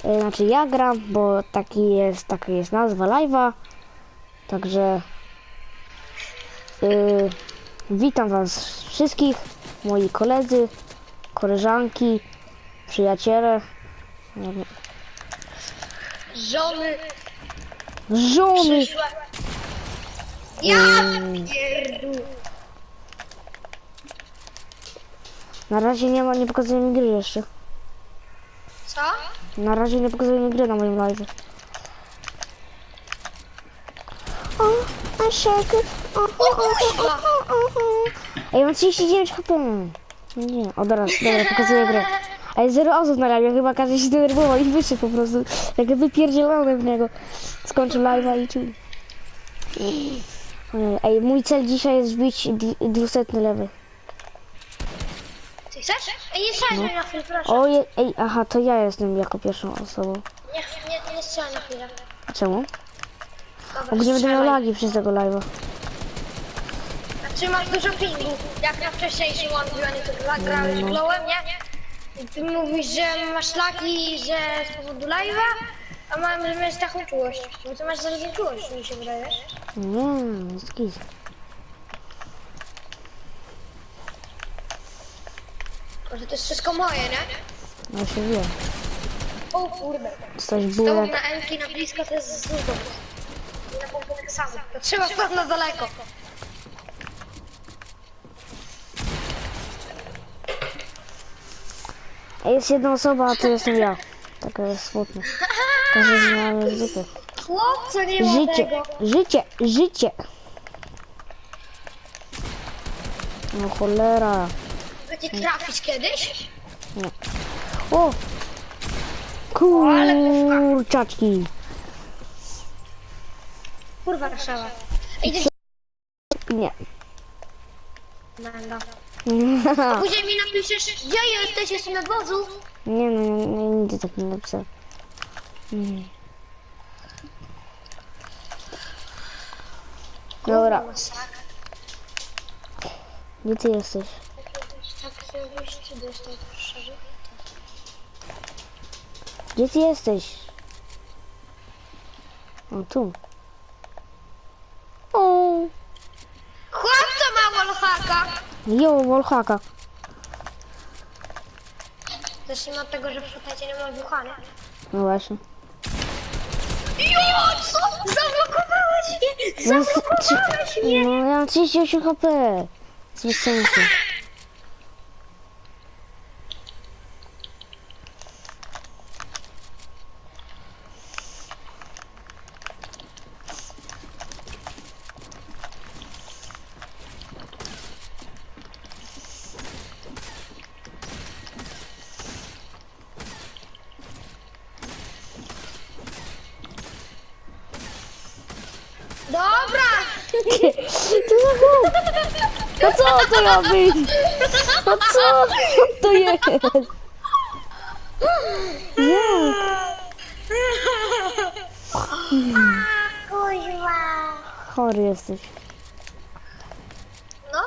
Znaczy ja gram, bo taki jest, taka jest nazwa live'a. Także y, witam was wszystkich, moi koledzy, koleżanki, przyjaciele, Żony żony. Ja pierdół. Na razie nie ma, nie pokazuję mi gry jeszcze. Co? Na razie nie pokazuję mi gry na moim live. O, it. O, o, o, o, o. Ej, mam 39 HP. Nie, o dobra, dobra, pokazuję grę. Ej, zero osób na live, chyba każdy się zdenerwował i wyszedł po prostu. Jak wypierdzielony w niego. Skończył live'a i czuł. Ej, mój cel dzisiaj jest wbić 200 level. Chcesz? Ej, nie strzelaj na chwilę, proszę. Oje, ej, aha, to ja jestem jako pierwszą osobą. Nie, nie, nie strzelaj na chwilę. A czemu? Dobra, Bo nie będę miał lagi przez tego live'a. A czy masz dużo pingu? Jak na wcześniejszym odbionie to gra- grałeś glowem, nie? I ty mówisz, że masz lagi, że z powodu live'a, a mam, że miałeś taką czułość. Bo ty masz zaledwie czułość, mi się wydaje? Nie, jest git. Może to jest wszystko moje, nie? No się wie. O kurde. Coś bulek. na Enki na blisko to jest. I na pompę tak samo. To trzeba stąd na daleko. Jest jedna osoba, a to jestem ja. Taka jest smutna. Każdy zmiany zwykle. Chłopco, nie ma Życie, tego. życie, życie. No cholera. Będzie trafić kiedyś? O! Kurczaczki. Kurwa, Warszawa. Nie. Mendo. Później mi napiszesz, gdzie jesteś, jestem na dworzu. Nie no, nie, nie, nigdy tak nie napisałem. Mm. Dobra, Masakra. gdzie ty jesteś? Chcę wyjść, dostać szerzej. Gdzie ty jesteś? O, tu. O, Chłopco ma wolfaka. jo, Wolhaka. Zacznijmy od tego, że w szukajcie nie ma ducha, nie? No właśnie. Jo, co? Zablokowałeś mnie! No, Zablokowałeś mnie! no ja mam 38 HP. Z sensu. Dobra! Co za chłop? No co to ma być? No co? Co to jest? Jak? Kuźwa! Chory jesteś. No?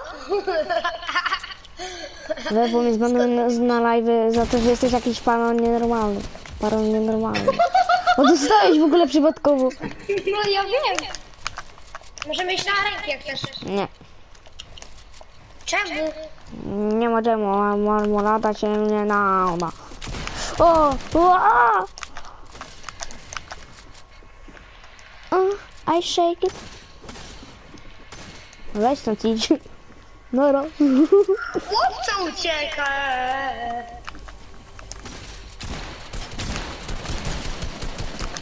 Wewo mnie zbanują na, na live za to, że jesteś jakiś pan nienormalny. Pan nienormalny. O, dostałeś w ogóle przypadkowo. No ja wiem. Możemy iść na ręki jak też. Nie. Czemu? Nie ma czemu, marmolada się nie nauda. O! Ua! O, I shake it. Weź stąd idź. No, no. Chłopca ucieka!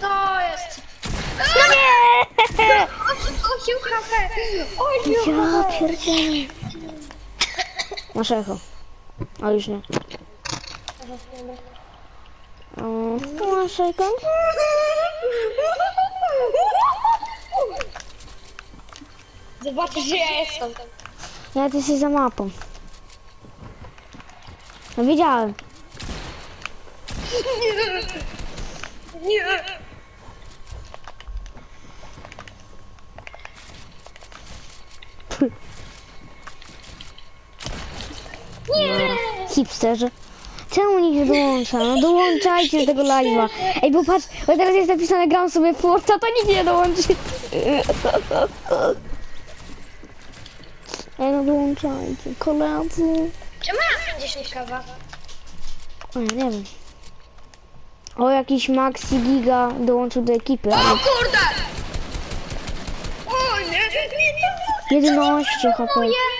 To jest... No nie! 8 HP! 8 Ja HP! pierdzielę. Masz echo. A już nie. O, masz echo. Zobaczysz, że ja jestem. Ja ty jesteś za mapą. No widziałem. Nie! Hipsterzy. Czemu nikt nie dołącza? No dołączajcie do tego live'a. Ej, bo patrz, bo teraz jest napisane gram sobie w Forza, to nikt nie dołączy. Ej, no dołączajcie, koledzy. Czemu ja 50 kawa? O, ja nie wiem. O, jakiś Maxi Giga dołączył do ekipy. O kurde! O nie, nie, nie, 11 HP. moje, nie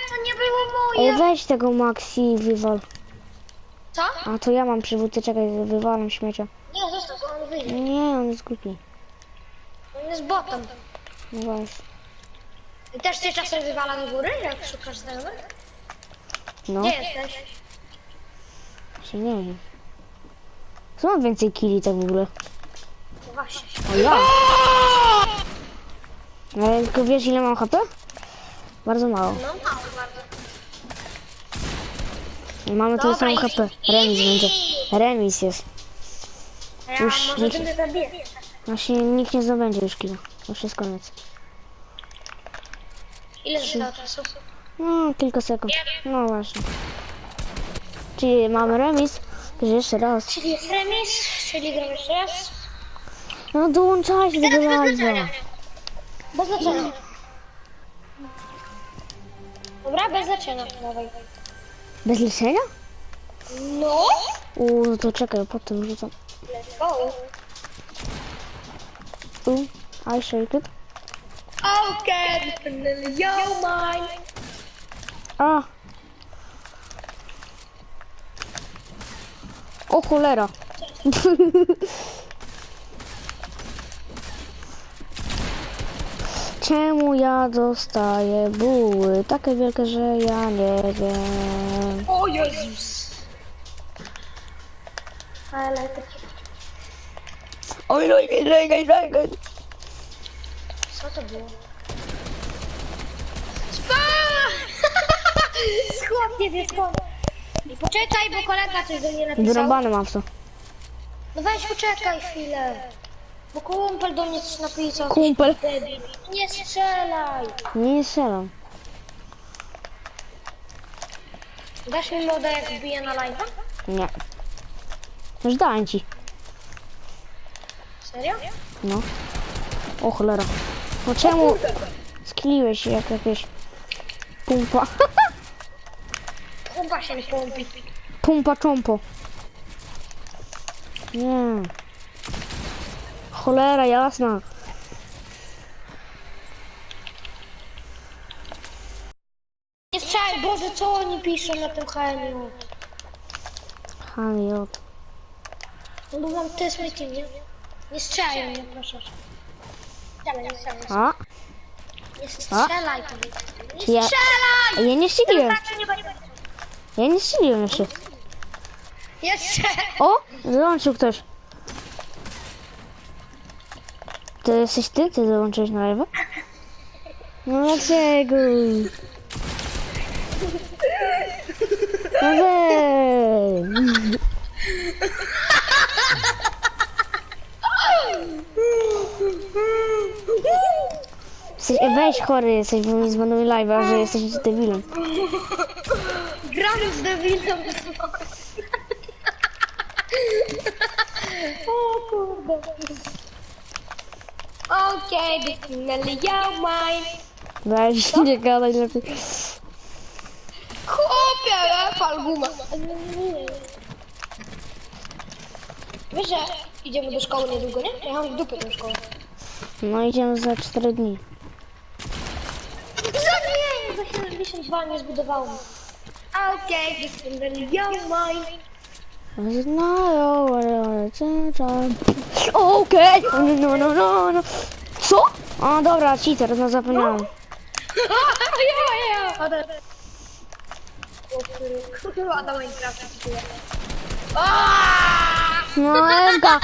Ej, moje. weź tego Maxi wywal. Co? A to ja mam przywódcę, czekaj, wywalam śmiecia. Nie, zostaw, on wyjdzie. Nie, on jest głupi. On jest botem. No. I też cię czasem wywala do góry, jak szukasz znajomych? No, Gdzie jesteś? się nie wiem. Co mam więcej killi tak w ogóle? No właśnie. O ja! Ale tylko wiesz ile mam HP? Bardzo mało. No mało bardzo. Mamy tyle samo HP. Remis będzie. Remis jest. Ja Już może nie- będę zabijać. Właśnie nikt nie zdobędzie już killa. Już jest koniec. Ile zostało czasu? No, kilka sekund. No właśnie. Czyli mamy remis. Że jeszcze raz. Czyli jest remis, czyli gram jeszcze raz. No dołączajcie do live'a. Bez znaczenia. Dobra, bez znaczenia. Dawaj. Bez leczenia? No. Uuu, no to czekaj, potem rzucam. Let's go. Uuu, I shake it. Okay, yo mine. A! O cholera! Czemu ja dostaję buły? Takie wielkie, że ja nie wiem. O Jezus. Ale to... Oj, no, czekaj, czekaj. Co to było? Spa! Chłop nie wie skąd. I poczekaj, bo kolega coś do mnie napisał. Wyrąbane mam to. No weź poczekaj chwilę. Bo kumpel do mnie coś napisał. Kumpel. Debil. Nie strzelaj. Nie strzelam. Dasz mi modę jak wbiję na live'a? Nie. Już dałem ci. Serio? No. O cholera. No czemu skliłeś się jak jakieś pumpa? Kumpa się pompi. Pumpa czompo. Nie. Cholera jasna. Nie strzelaj, Boże, co oni piszą na tym HMU? Hamiot. No bo mam mój team, nie? Nie strzelaj mnie, proszę. Strzelaj, nie strzelaj. A? Nie strzelaj. Nie ja- strzelaj! Ja nie strzeliłem. Znaczy, nie będzie. Ja nie strzeliłem jeszcze. Jeszcze! O! Dołączył ktoś. To jesteś ty? Ty dołączyłeś na live? No dlaczego? No weź. Jesteś, weź chory jesteś, bo mi zbanuj live'a, że jesteś debilem. Gramy z debilem. O kurde. Okej, okay, ja mine. Weź, nie gadaj lepiej. Chłopie, falguma. Wiesz, że idziemy do szkoły niedługo, nie? Ja mam w dupie tę szkołę. No idziemy za 4 dni. Za nie, za 72 nie zbudowało mi. Okej, okay, ja mine. Ale ale czeczam. Okej! No, no, no, no. Co? O, dobra, cheater, no zapomniałem. ja, ja. Adam. Kurwa, na Minecrafta. Aaaa! No, Emka!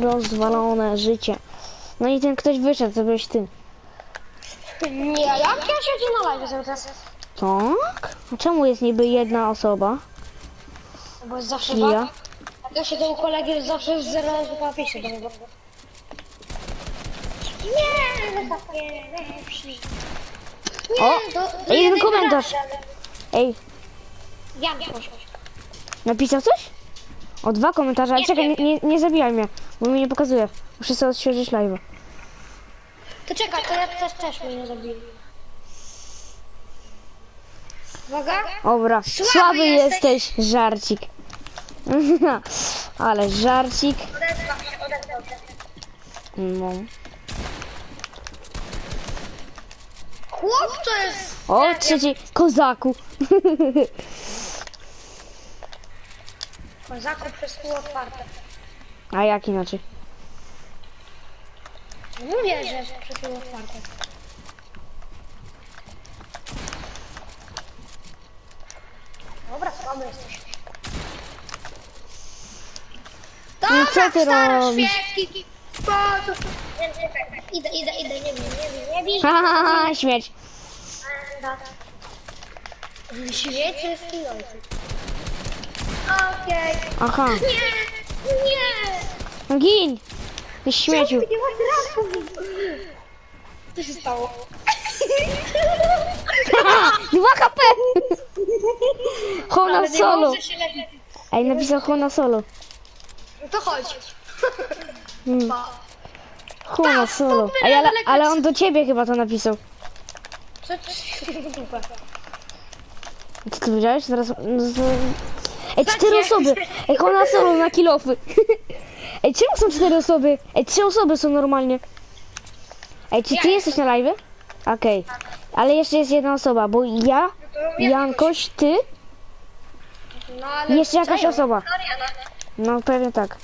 Rozwalone życie. No i ten ktoś wyszedł, to byłeś ty. Nie, jak ja siedzę na live cały? Tak? A czemu jest niby jedna osoba? Bo jest zawsze Ja? ja? Ja siedzę u kolegi, jest zawsze z zero chyba piszę do niego. Nie, no takie lepsi. O! to- to jeden komentarz. gra, ale- Ej, Jan, proszę. napisał coś? O dwa komentarze, ale Nie, czekaj, nie. nie, nie, nie zabijaj mnie, bo mi nie pokazuje. Muszę sobie odświeżyć live. To czekaj, to ja też, też mnie nie zabiję. Uwaga. Dobra, Słaby słaby jesteś. jesteś, żarcik. Ale żarcik. Odezwał się, odezwał się. No. Chłop to jest... O, trzeci, kozaku. Kozaku przez pół otwarte. A jak inaczej? Mówię, że przez pół otwarte. Dobra, jesteś. No co ty stara robisz? świeczki. Po co? Idę, idę, idę, nie bij, nie bij, nie bij. Ha, ha, ha, ha, śmierć. Świecie skijący. Okej. Aha, Nie, nie. no gin. Ty śmieciu. Nie masz racji. Co się stało? Dwa HP. Hona Ale nie solo. może się lepiej. Ej, napisał Hona solo. No to chodź. Hmm. Pa. Hona solo. Ej, ale, ale on do ciebie chyba to napisał. Co ty? Powiedziałeś? Zaraz... z- Ej, cztery osoby. Ej, Hona solo na kilofy. Ej, czemu są cztery osoby? Ej, trzy osoby są normalnie. Ej, czy ty jesteś na live? Okej. Ale jeszcze jest jedna osoba, bo ja, Jankoś, ty No, ale jeszcze jakaś osoba. No pewnie tak.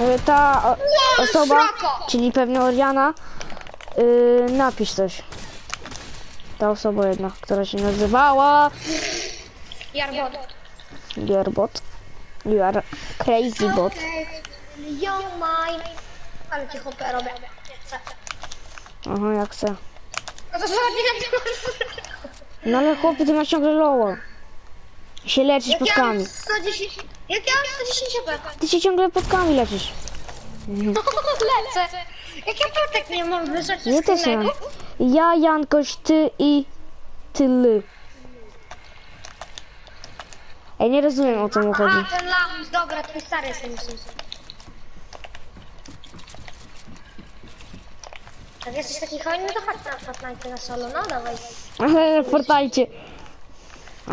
E, Ta o, osoba, czyli pewnie Oriana, yy, napisz coś. Ta osoba jedna, która się nazywała Jarbot. Gearbot. You are crazy bot. Mine. Ale ci hopę robię. Nie. Aha, jak chcę. No to to No ale chłopie, ty masz ciągle loło. Się leczysz Jak ja mam podkami. 110... Jak ja mam 110 HP? Ty się ciągle podkami leczysz. Lecę. Jak ja protek nie mam wysłać Nie też mam. Ja, Jankoś, ty i tyly. Ej, nie rozumiem o co mu chodzi. A, ten lamus, dobra, twój stary jest ten sus. Jak jesteś taki hojny, to chodź na Fortnite na solo, no dawaj. Ale w Fortnite.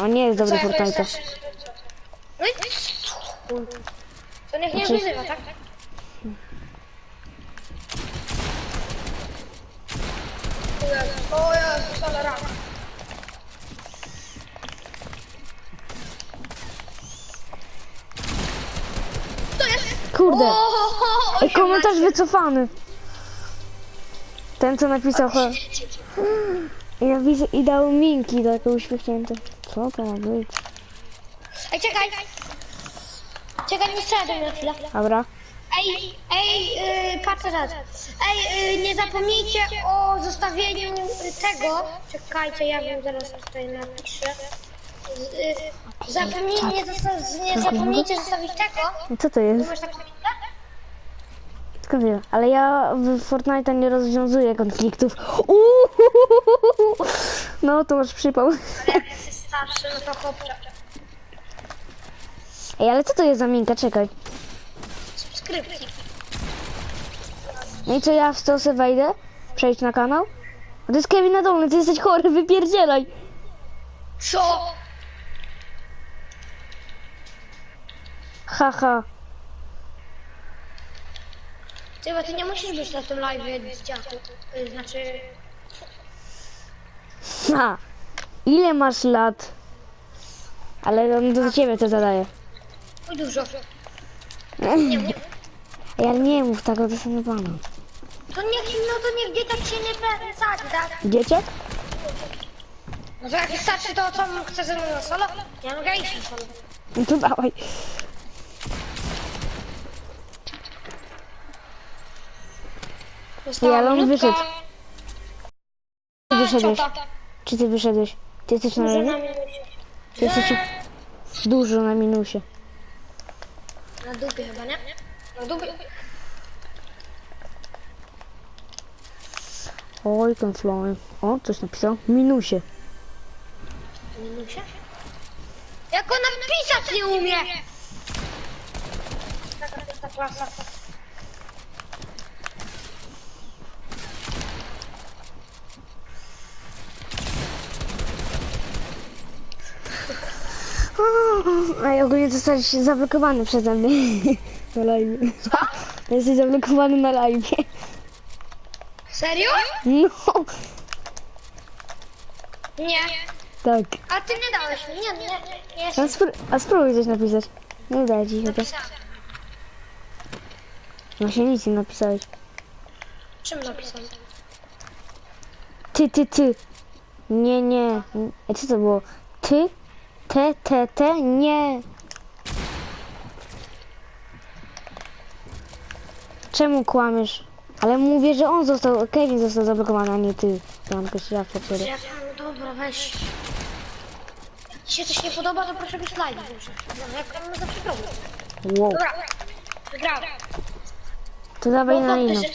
A nie jest dobry Fortnite. No i... To niech nie Znaczy- wyzywa, tak? O Jezu, o Jezu, ale rana. To jest... Kurde. O, Ej, komentarz wycofany. Ten co napisał cho- I napisał i dał minki takie uśmiechnięte. Co to ma być? Ej, czekaj! Czekaj, nie strzelaj na chwilę. Dobra. Ej, ej, yy, patrz teraz. Ej, yy, nie zapomnijcie o zostawieniu y, tego. Czekajcie, ja wam zaraz tutaj napiszę. Z, y, zapomnij, nie, zosta- nie zapomnijcie zostawić tego. Co to jest? Masz taką minutę? Skąd wiem? Ale ja w Fortnite nie rozwiązuję konfliktów. Uuu! No to masz przypał. Ale jak jesteś starszy, no to chłopcze. Ej, ale co to jest za minka? Czekaj. Subskrypcji. No i co ja w to se wejdę? Przejść na kanał? A to jest Kevin Nadolny, ty jesteś chory, wypierdzielaj. Co? Haha. Ty, bo ty nie musisz być na tym live z dziaku. Y, Znaczy, Ha. Ile masz lat? Ale on do ciebie to zadaje. oj dużo. Ej, ale nie mów tak, to są pana. To niech, no to niech dzieciak się nie pe- sadzi, tak? Dzieciak? No to jak starszy, to co chce ze mną na solo? Ja mogę iść na solo. No to dawaj. Została ale on minutka. wyszedł. Ty wyszedłeś. Ciota. Czy ty wyszedłeś? Ty jesteś na Dużo minusie. Ty jesteś dużo na minusie. Na dupie chyba, nie? Na dupie. Oj, ten fly. O, coś napisał. Minusie. Minusie? Jak on napisać nie umie! Taka to jest klasa. Ej, ogólnie zostałeś zablokowany przeze mnie. Na live. Jesteś zablokowany na live. Serio? No, Nie. tak. A ty nie dałeś mi. Nie, nie, nie. A, spró a spróbuj coś napisać. Nie udaje ci się to. Napisałem. Właśnie nic nie napisałeś. Czym napisałem? Ty, ty, ty. Nie, nie. Ej, co to było? Ty, te, te, te, nie. Czemu kłamiesz? Ale mówię, że on został, Kevin został zablokowany, a nie ty. Janko się ja no dobra, weź. Ci się coś nie podoba, to proszę być live. No, jak on ma zawsze problem. Wow. Dobra, wygrałem. To dawaj na linę. że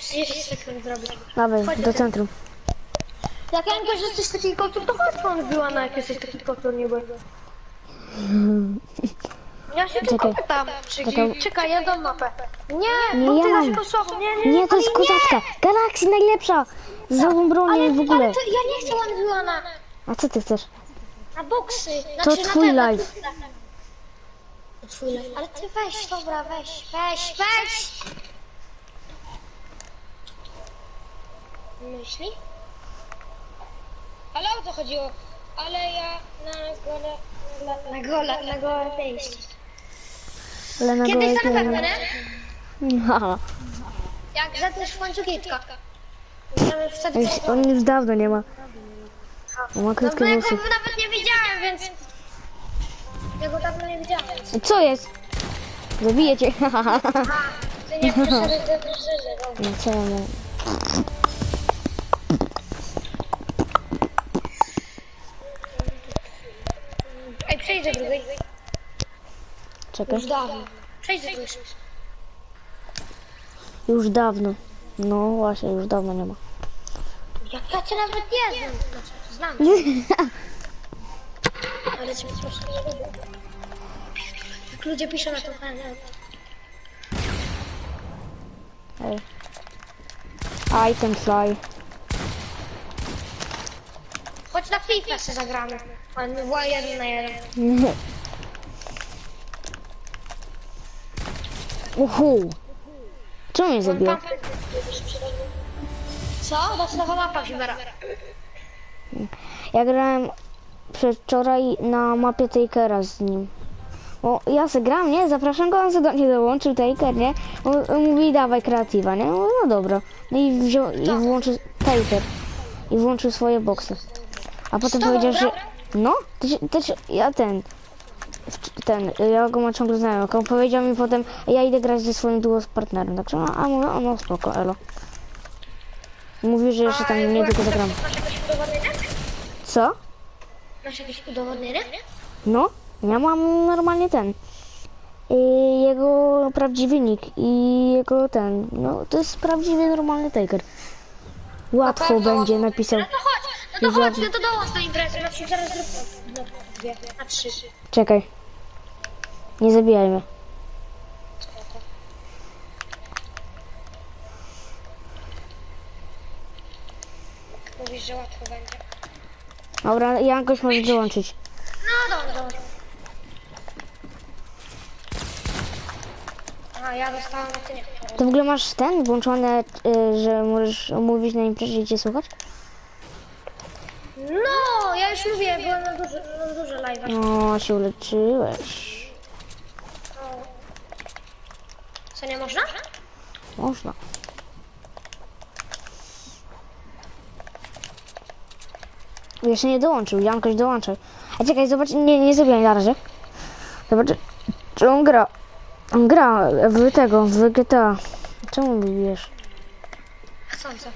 30 sekund zrobić. Dawaj, do centrum. Jak Janko, że jesteś taki kultur, to pan była na jak jesteś taki kultur, nie będę. Ja się tylko Czekaj. pytam, czy Czekaj. czekaj, ja dam mapę. Nie, Nie, bo ja ty mam. dasz po słowo. Nie, nie, Nie, to jest pani, nie. kozaczka. Galaxy najlepsza. Z nową bronią Ale, w ogóle. ale to ja nie One była na, A co ty chcesz? na boksy. To Znaczy, na twój ten, na live. To twój live. Ale ty weź, dobra, weź, weź, weź. Myśli? Ale o co chodziło? Ale ja na gole, na, na gole, na gole wejść. Ale na Kiedyś to na pewno, nie? Haha. Jak zetniesz w końcu. Możemy wtedy... Już, on już dawno nie ma. On ma No krótkie bo ja go włosy. nawet nie widziałem, więc... Ja go dawno nie widziałem. Co jest? Zabiję cię. Aha, ty nie przyszedłeś do drużyny, dobra. No czemu? Ej, przejdź do drugiej. Czekaj. Już dawno. Przejdź. Już dawno. No właśnie, już dawno nie ma. Jak ja cię nawet nie znam. Znaczy, znam. Ale cię nie lubię. Jak ludzie piszą na to fajne. Ej. I can fly. Chodź na FIFA się zagramy. Była jeden na jeden. Uhu. Czemu mnie zabiło? Co? Nowa mapa Fibera. Ja grałem przedwczoraj na mapie Takera z nim. O, ja se gram, nie? Zapraszam go, on se do mnie dołączył, Taker, nie? On, on mówi, dawaj kreatywa, nie? No, no dobra. No i wziął, i włączył, Taker. I włączył swoje boksy. A potem powiedział, że... No, to się, ja ten... Ten, ja go mam ciągle znajomych. On powiedział mi potem, ja idę grać ze swoim duo z partnerem. Także, no, a mówię, o no spoko, elo. Mówi, że jeszcze tam niedługo zagram. Masz jakieś udowodnienie? Co? Masz jakieś udowodnienie? No, ja mam normalnie ten. I jego prawdziwy nick i jego ten. No, to jest prawdziwy, normalny taker. Łatwo pewno. będzie, napisał. No to chodź, no to chodź, no to dołącz na przykład zaraz zrób no, dwie, na trzy. Czekaj. Nie zabijaj mnie. Mówisz, że łatwo będzie. Dobra, Jankoś może dołączyć. No dobra, dobra. A ja dostałam, a ty nie. To w ogóle masz ten włączony, y, że możesz mówić na imprezie i cię słuchać? No, ja już mówię, byłem na duży, na duży live. O, się uleczyłeś. Co, nie można? Można. Jeszcze nie dołączył, Jankoś dołączył. A czekaj, zobacz, nie, nie zabijaj na razie. Zobacz, czy on gra. On gra w tego, w GTA. Czemu mi bijesz? Chcące.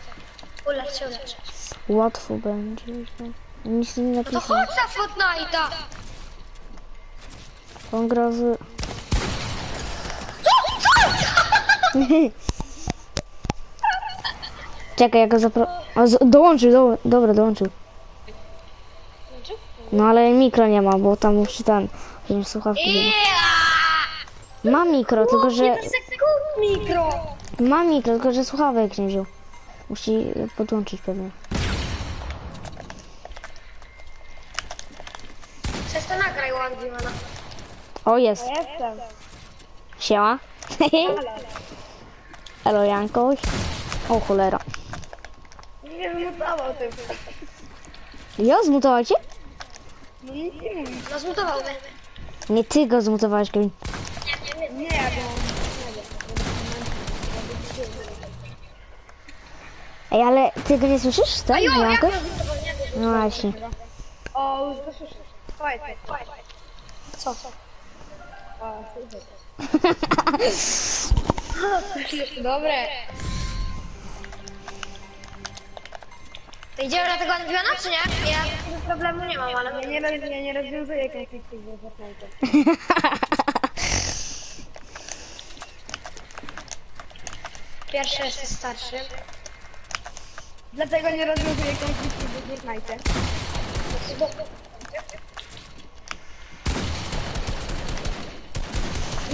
Ulecz się, ulecz. Łatwo będzie. Nic nie No to napisał. chodź na Fortnite'a. On gra w... Czekaj, ja go zapro... A z, dołączył, do, dobra, dołączył. No ale mikro nie ma, bo tam musi ten, słuchawki. Ma mikro, tylko że, 15 sekund mikro! ma mikro, tylko że słuchawek nie wziął. Musi podłączyć pewnie. O, jest. Jestem. Siema. Elo Jankoś. O cholera. Nie wymutował tym. Ja zmutowałem cię? No nic nie mówi. No zmutował mnie. Nie ty go zmutowałeś, Kevin. Nie, bo... Ej, ale ty go nie słyszysz? Tak, Jo, Jankoś? go zmutował, nie? No właśnie. O, już to słyszę. Słuchaj, słuchaj. Co, co? Dobre. Idziemy na tego Dimana, czy nie? Ja problemu nie mam, ale... Ja nie, roz, ja nie rozwiązuję konfliktów w Fortnite. Pierwszy jest starszy. Dlatego nie rozwiązuję konfliktów w Fortnite.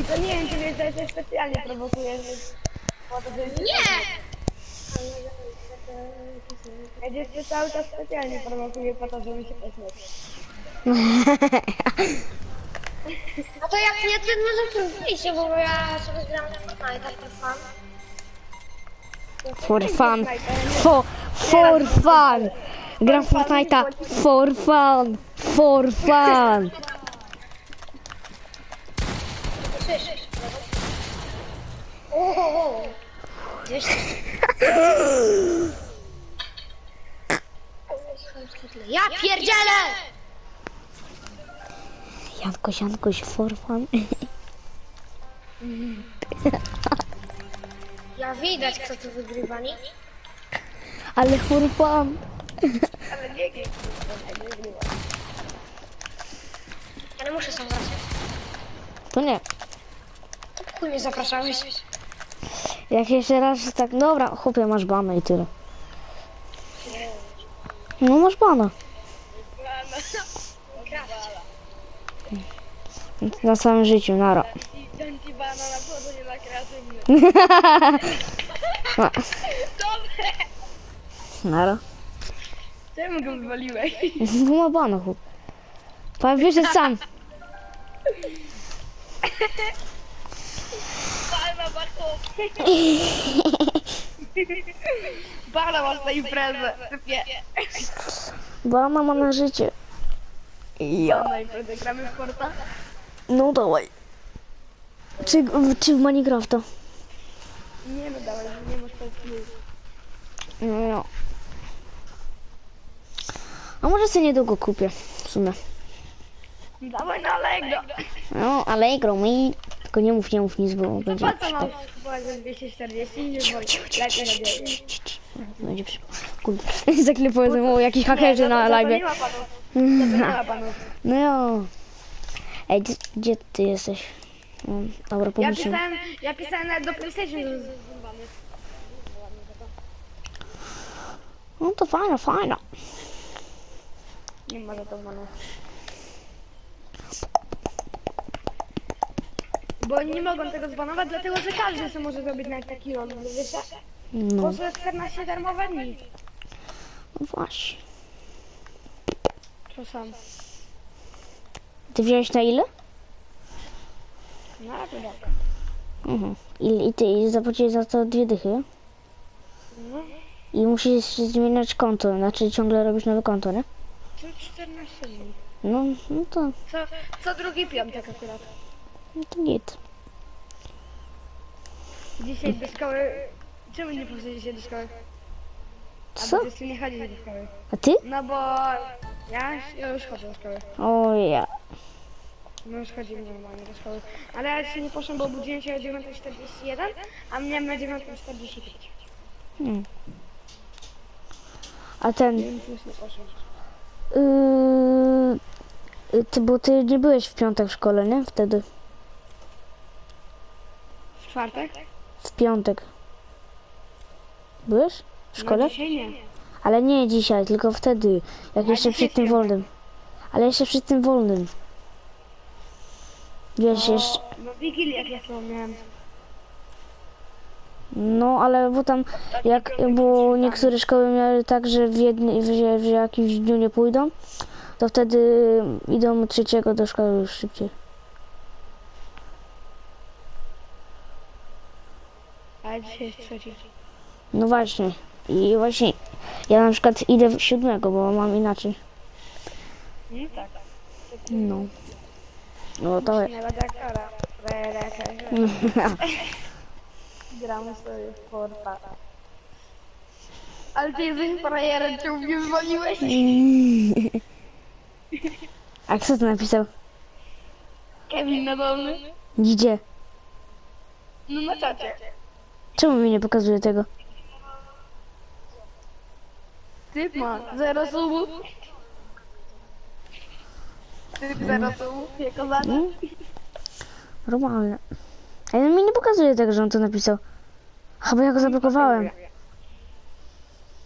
I to nie wiem, czy że ja cię specjalnie prowokuję, że... po to, żeby- Nie! Ja cię cały czas specjalnie prowokuję po to, żeby się pośmiać. No to jak nie, to może trudniejsze, bo ja sobie gram w Fortnite, tak for fun. For fun. For, for fun. Gram w Fortnite'a. For fun. For fun. Ohoho. Gdzieś. Ja pierdzielę! Jankoś, Jankoś, for fun. Ja widać, kto tu wygrywa, nie? Ale fun. Ale nie, nie. Ja nie muszę sam wracać. To nie. Chuj mnie zapraszałeś. Jak jeszcze raz tak, dobra, chłopie, masz bana i tyle. No masz bana. Na całym życiu, nara. Ci bana na powodzenie na kreatywny. Dobre! Nara. Czemu go wywaliłeś? No ma bana, chłop. Pan wyszedł sam. Bana ma chłop. Bana masz na imprezę. Typie. Bana ma na życie. Ja. Na imprezę gramy w porta? No dawaj. Czy, czy w Minecrafta? Nie no dawaj, nie masz polskiego. No. A może sobie niedługo kupię, w sumie. Dawaj na Allegro. No, Allegro mi. Tylko nie mów, nie mów nic, bo będzie... Po co mam kupować za 240? Nie wolno. Lepiej na dzień. Będzie przy... Kurde. Za chwilę powiedzą o jakichś hakerzy na Nie live. ma panów. Za to nie ma panów. No jo. Ej, gdzie, gdzie ty jesteś? No, dobra, Ja pomyśl. pisałem, ja pisałem nawet do PlayStation. No to fajna, fajna. Nie ma za to panów. Bo oni nie mogą tego zbanować, dlatego że każdy sobie może zrobić nawet taki on, wiesz? No, Bo są 14 darmowe dni. no właśnie. To sam. Ty wziąłeś na ile? No, to dobra. Mhm. I, i ty i zapłaciłeś za to dwie dychy. No. I musisz zmieniać konto, znaczy ciągle robisz nowe konto, nie? To 14 dni. No, no to, Co, co drugi piątek akurat. No to git. Dzisiaj do szkoły... Czemu nie poszedłeś dzisiaj do szkoły? Co? Ty nie chodzisz do szkoły. A ty? No bo... Ja, ja już chodzę do szkoły. O ja. No już chodzimy normalnie do szkoły. Ale ja dzisiaj nie poszłam, bo obudziłem się o 9.41, a miałem na 9.45. Hmm. A ten, Więc już nie poszłam. yy, ty, bo ty nie byłeś w piątek w szkole, nie? Wtedy. W czwartek? W piątek. Byłeś? W szkole? No dzisiaj nie. Ale nie dzisiaj, tylko wtedy, jak jeszcze przed tym wolnym. Ale jeszcze przed tym wolnym. Wiesz, jeszcze... No Wigilię jak ja sobie miałem. No, ale bo tam, jak, bo niektóre szkoły miały tak, że w, jednej, w, w jakimś dniu nie pójdą, to wtedy idą trzeciego do szkoły już szybciej. Ale dzisiaj jest trzeci. No właśnie. I właśnie ja na przykład idę w siódmego, bo mam inaczej. No tak. No. No to Nie będę aktora. Gramy sobie w Forta. Ale ty jesteś frajerem, czemu mnie wywaliłeś? A kto to napisał? Kevin na dolny. Gdzie? No na czacie. Czemu mi nie pokazuje tego? Typ ma zero subów. Typ zero subów, jako za Mm? Normalne. Ale mi nie pokazuje tego, że on to napisał. Chyba ja go zablokowałem.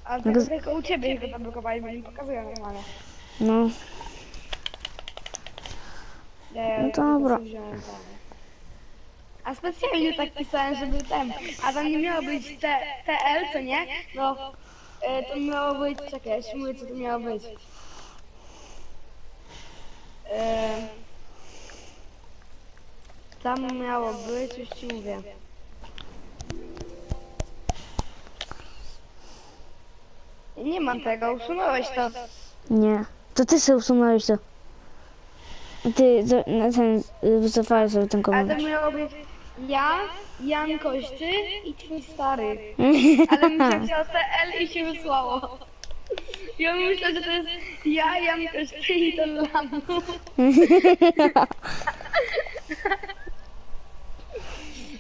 A tego tylko u ciebie go zablokowali, bo nie pokazują normalnie. No, No dobra. A specjalnie tak pisałem, żeby ten. A tam nie miało być te, TL, co nie? No, e, to miało być. Czekaj, ja ci mówię, co to miało być. E, tam miało być, już ci mówię. Nie mam tego, usunąłeś to. nie. To ty sobie usunąłeś to. Ty za- na ten, wycofałeś sobie ten komentarz. to miało być ja, Jan Kośty i twój stary. Ale mi się chciał TL i się wysłało. On myślał, że to jest ja, Jan Kośty i ten lamu.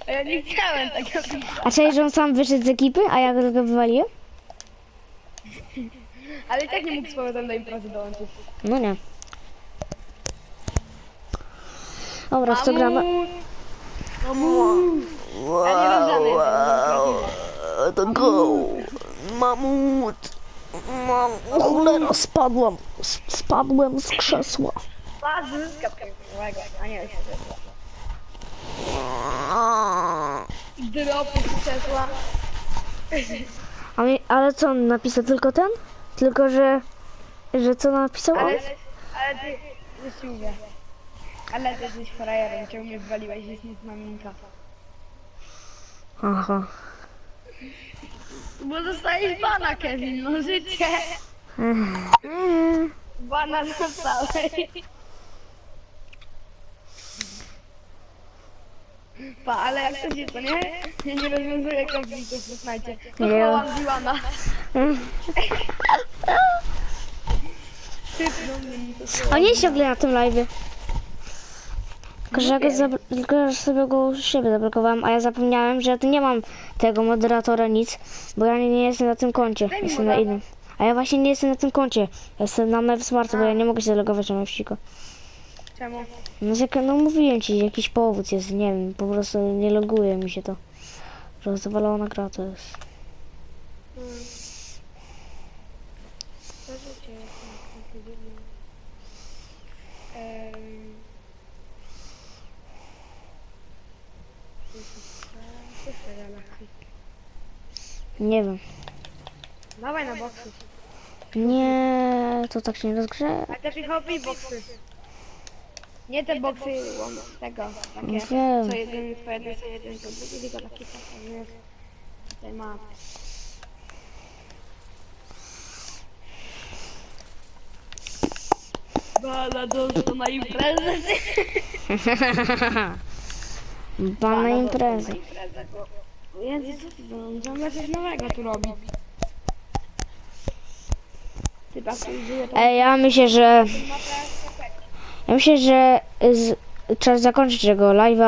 A ja nie chciałem tak robić. A czekaj, że on sam wyszedł z ekipy, a ja go wywaliłem? Ale i tak nie mógł z powrotem do imprezy dołączyć. No nie. Dobra, w co gramy? Tego. To go! Mamut! Mam... Cholera, spadłam. S- Spadłem z krzesła. Padł z kapkowego, a nie się Dropu z krzesła. A mi, ale co on napisał? Tylko ten? Tylko, że... Że co napisał on? Ale, ale ty, mówię. Ale ty jesteś frajerem, czemu mnie wywaliłeś, jest nic maminka. Aha. Bo dostajesz bana, Kevin, no życie. Bana na całe. Pa, ale jak to się to nie? Ja nie rozwiązuję konfliktów. To Nie. wołam Diłana. Mm. Typ do mnie mi to On jest ciągle na tym live. Tylko, że ja go tylko, że sobie go u siebie zablokowałem, a ja zapomniałem, że ja tu nie mam tego moderatora nic, bo ja nie, nie jestem na tym koncie, Daj jestem na innym. A ja właśnie nie jestem na tym koncie, ja jestem na Mevsmart, bo ja nie mogę się zalogować na Mevsiko. Czemu? No, jak, no mówiłem ci, jakiś powód jest, nie wiem, po prostu nie loguje mi się to. Rozwalona gra to jest. Jest niekonkluzyjne? Ehm... Co się da na chwilę? Nie wiem. Dawaj na boksy. Nie, to tak się nie rozgrze. A też ich hobby boksy. Nie te boksy łom- tego, takie, Wiem. co jeden, co jeden, co jeden, co drugi, tylko takie takie, wiesz, tutaj ma. Bala doszło na imprezę. Ban na imprezę. Jezu, co coś nowego tu robi. Ty patrz, żyje to. Ej, ja myślę, że... Ja myślę, że z... czas zakończyć tego live'a.